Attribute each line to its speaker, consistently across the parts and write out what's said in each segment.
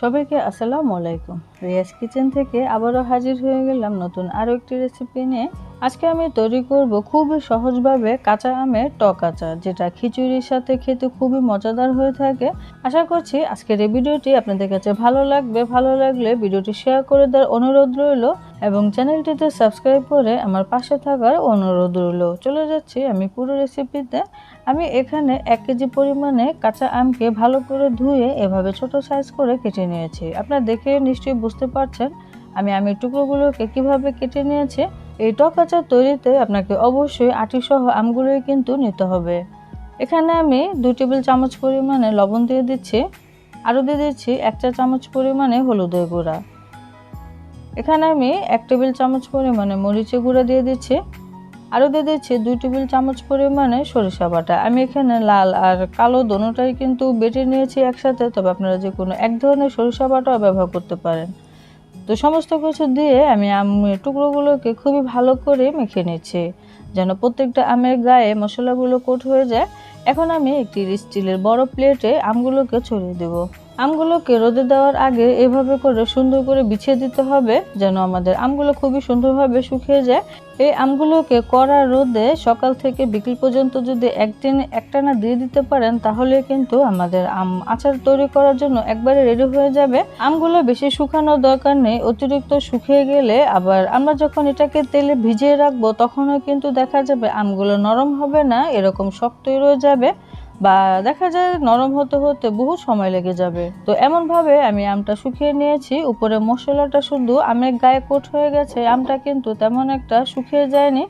Speaker 1: সবাইকে আসসালামু আলাইকুম। রিয়াজ কিচেন থেকে আবারও হাজির হয়ে গেলাম নতুন আরও একটি রেসিপি নিয়ে। আজকে আমি তৈরি করব খুবই সহজভাবে কাঁচা আমের টক আচার, যেটা খিচুড়ির সাথে খেতে খুবই মজাদার হয়ে থাকে। আশা করছি আজকের এই ভিডিওটি আপনাদের কাছে ভালো লাগবে। ভালো লাগলে ভিডিওটি শেয়ার করে দেওয়ার অনুরোধ রইল এবং চ্যানেলটিতে সাবস্ক্রাইব করে আমার পাশে থাকার অনুরোধ রইল। চলে যাচ্ছি আমি পুরো রেসিপিতে আমি এখানে এক কেজি পরিমাণে কাঁচা আমকে ভালো করে ধুয়ে এভাবে ছোট সাইজ করে কেটে নিয়েছি। আপনারা দেখে নিশ্চয়ই বুঝতে পারছেন আমি আমের টুকরোগুলোকে কীভাবে কেটে নিয়েছি। এই টক আচার তৈরিতে আপনাকে অবশ্যই আটি সহ আমগুলোই কিন্তু নিতে হবে। এখানে আমি দুই টেবিল চামচ পরিমাণে লবণ দিয়ে দিচ্ছি। আরও দিয়ে দিচ্ছি এক চা চামচ পরিমাণে হলুদের গুঁড়া। এখানে আমি এক টেবিল চামচ পরিমাণে মরিচের গুঁড়া দিয়ে দিচ্ছি। আরও দিয়ে দিচ্ছি দুই টেবিল চামচ পরিমাণে সরিষা বাটা। আমি এখানে লাল আর কালো দোনোটাই কিন্তু বেটে নিয়েছি একসাথে, তবে আপনারা যে কোনো এক ধরনের সরিষা বাটাও ব্যবহার করতে পারেন। তো সমস্ত কিছু দিয়ে আমি আমের টুকরোগুলোকে খুবই ভালো করে মেখে নিচ্ছি, যেন প্রত্যেকটা আমের গায়ে মশলাগুলো কোট হয়ে যায়। এখন আমি একটি স্টিলের বড় প্লেটে আমগুলোকে ছড়িয়ে দেব। আমগুলোকে রোদে দেওয়ার আগে এভাবে করে সুন্দর করে বিছিয়ে দিতে হবে, যেন আমাদের আমগুলো খুবই সুন্দরভাবে শুকিয়ে যায়। এই আমগুলোকে কড়া রোদে সকাল থেকে বিকেল পর্যন্ত যদি একদিন একটানা দিয়ে দিতে পারেন, তাহলে কিন্তু আমাদের আম আচার তৈরি করার জন্য একবারে রেডি হয়ে যাবে। আমগুলো বেশি শুকানোর দরকার নেই, অতিরিক্ত শুকিয়ে গেলে আবার আমরা যখন এটাকে তেলে ভিজিয়ে রাখব, তখনও কিন্তু দেখা যাবে আমগুলো নরম হবে না, এরকম শক্তই রয়ে যাবে। বা দেখা যায় নরম হতে হতে বহু সময় লেগে যাবে। তো এমন ভাবে আমি আমটা শুকিয়ে নিয়েছি। উপরে মশলাটা শুধু আমের গায়ে কোট হয়ে গেছে। আমটা কিন্তু তেমন একটা শুকিয়ে যায়নি।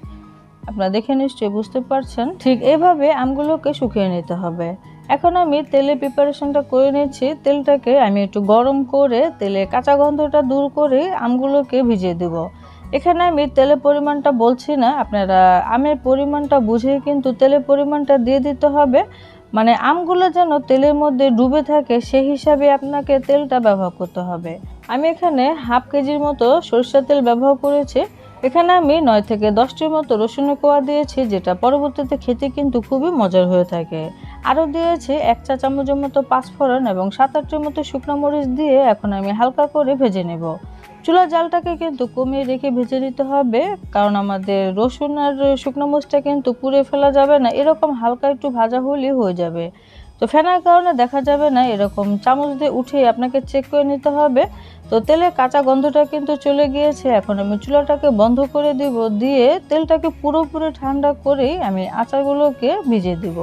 Speaker 1: আপনারা দেখে নিশ্চয়ই বুঝতে পারছেন। ঠিক এইভাবে আমগুলোকে শুকিয়ে নিতে হবে। এখন আমি তেলে প্রিপারেশনটা করে নিচ্ছি তেলটাকে আমি একটু গরম করে তেলে কাঁচা গন্ধটা দূর করে আমগুলোকে ভিজিয়ে দেব। এখানে আমি তেলের পরিমাণটা বলছি না। আপনারা আমের পরিমাণটা বুঝেই কিন্তু তেলের পরিমাণটা দিয়ে দিতে হবে। মানে আমগুলো যেন তেলের মধ্যে ডুবে থাকে, সেই হিসাবে আপনাকে তেলটা ব্যবহার করতে হবে। আমি এখানে হাফ কেজির মতো সরিষার তেল ব্যবহার করেছি। এখানে আমি নয় থেকে দশটির মতো রসুনের কোয়া দিয়েছি, যেটা পরবর্তীতে খেতে কিন্তু খুবই মজার হয়ে থাকে। আরও দিয়েছি এক চা চামচের মতো পাঁচফোড়ন এবং সাত আটটির মতো শুকনো মরিচ দিয়ে এখন আমি হালকা করে ভেজে নেব। চুলার জালটাকে কিন্তু কমিয়ে রেখে ভেজে নিতে হবে, কারণ আমাদের রসুন আর শুকনো মরিচটা কিন্তু পুড়ে ফেলা যাবে না। এরকম হালকা একটু ভাজা হলেই হয়ে যাবে। তো ফেনার কারণে দেখা যাবে না, এরকম চামচ দিয়ে উঠে আপনাকে চেক করে নিতে হবে। তো তেলের কাঁচা গন্ধটা কিন্তু চলে গিয়েছে, এখন আমি চুলাটাকে বন্ধ করে দিব, দিয়ে তেলটাকে পুরোপুরি ঠান্ডা করেই আমি আচারগুলোকে ভিজিয়ে দিব।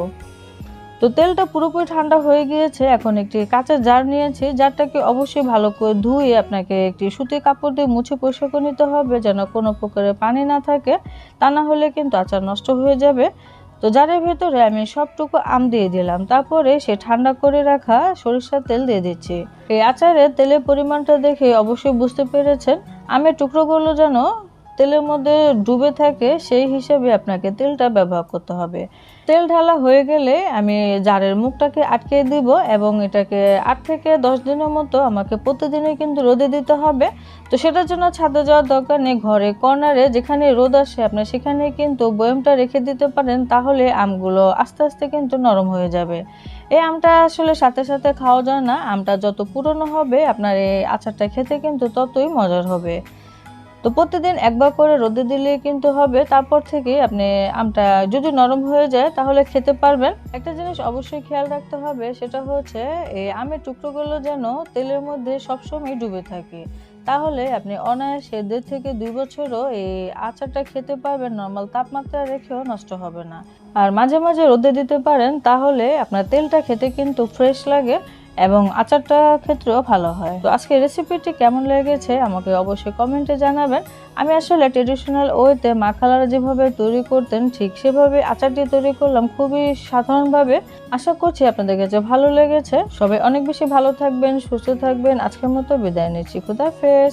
Speaker 1: তো তেলটা পুরোপুরি ঠান্ডা হয়ে গিয়েছে, এখন একটি কাঁচা জার নিয়েছি। জারটাকে অবশ্যই ভালো করে ধুয়ে আপনাকে একটি সুতির কাপড় দিয়ে মুছে পরিষ্কার করে নিতে হবে, যেন কোনো প্রকারের পানি না থাকে। তা না হলে কিন্তু আচার নষ্ট হয়ে যাবে। তো জারের ভেতরে আমি সবটুকু আম দিয়ে দিলাম। তারপরে সে ঠান্ডা করে রাখা সরিষার তেল দিয়ে দিচ্ছি। এই আচারে তেলের পরিমাণটা দেখে অবশ্যই বুঝতে পেরেছেন। আমের টুকরোগুলো যেন তেলের মধ্যে ডুবে থাকে, সেই হিসেবে আপনাকে তেলটা ব্যবহার করতে হবে। তেল ঢালা হয়ে গেলে আমি জারের মুখটাকে আটকে দিব এবং এটাকে আট থেকে দশ দিনের মতো আমাকে প্রতিদিনই কিন্তু রোদে দিতে হবে। তো সেটার জন্য ছাদে যাওয়ার দরকার নেই, ঘরে কর্নারে যেখানে রোদ আসে আপনি সেখানে কিন্তু বয়মটা রেখে দিতে পারেন, তাহলে আমগুলো আস্তে আস্তে কিন্তু নরম হয়ে যাবে। এই আমটা আসলে সাথে সাথে খাওয়া যায় না, আমটা যত পুরনো হবে আপনার এই আচারটা খেতে কিন্তু ততই মজার হবে। তো প্রতিদিন একবার করে রোদে দিলে কিন্তু হবে, তারপর থেকে আপনি আমটা যদি নরম হয়ে যায় তাহলে খেতে পারবেন। একটা জিনিস অবশ্যই খেয়াল রাখতে হবে, সেটা হচ্ছে এই আমের টুকরোগুলো যেন তেলের মধ্যে সবসময় ডুবে থাকে। তাহলে আপনি অনায়াসে দেড় থেকে দুই বছরও এই আচারটা খেতে পারবেন, নর্মাল তাপমাত্রা রেখেও নষ্ট হবে না। আর মাঝে মাঝে রোদে দিতে পারেন, তাহলে আপনার তেলটা খেতে কিন্তু ফ্রেশ লাগে। এবং আচারটা ক্ষেত্রেও ভালো হয়। তো আজকে রেসিপিটি কেমন লেগেছে আমাকে অবশ্যই কমেন্টে জানাবেন। আমি আসলে ট্রেডিশনাল ওয়েতে মাখালারা যেভাবে তৈরি করতেন, ঠিক সেভাবে আচারটি তৈরি করলাম খুবই সাধারণভাবে। আশা করছি আপনাদের কাছে ভালো লেগেছে। সবাই অনেক বেশি ভালো থাকবেন, সুস্থ থাকবেন। আজকের মতো বিদায় নিচ্ছি। খুদাফেজ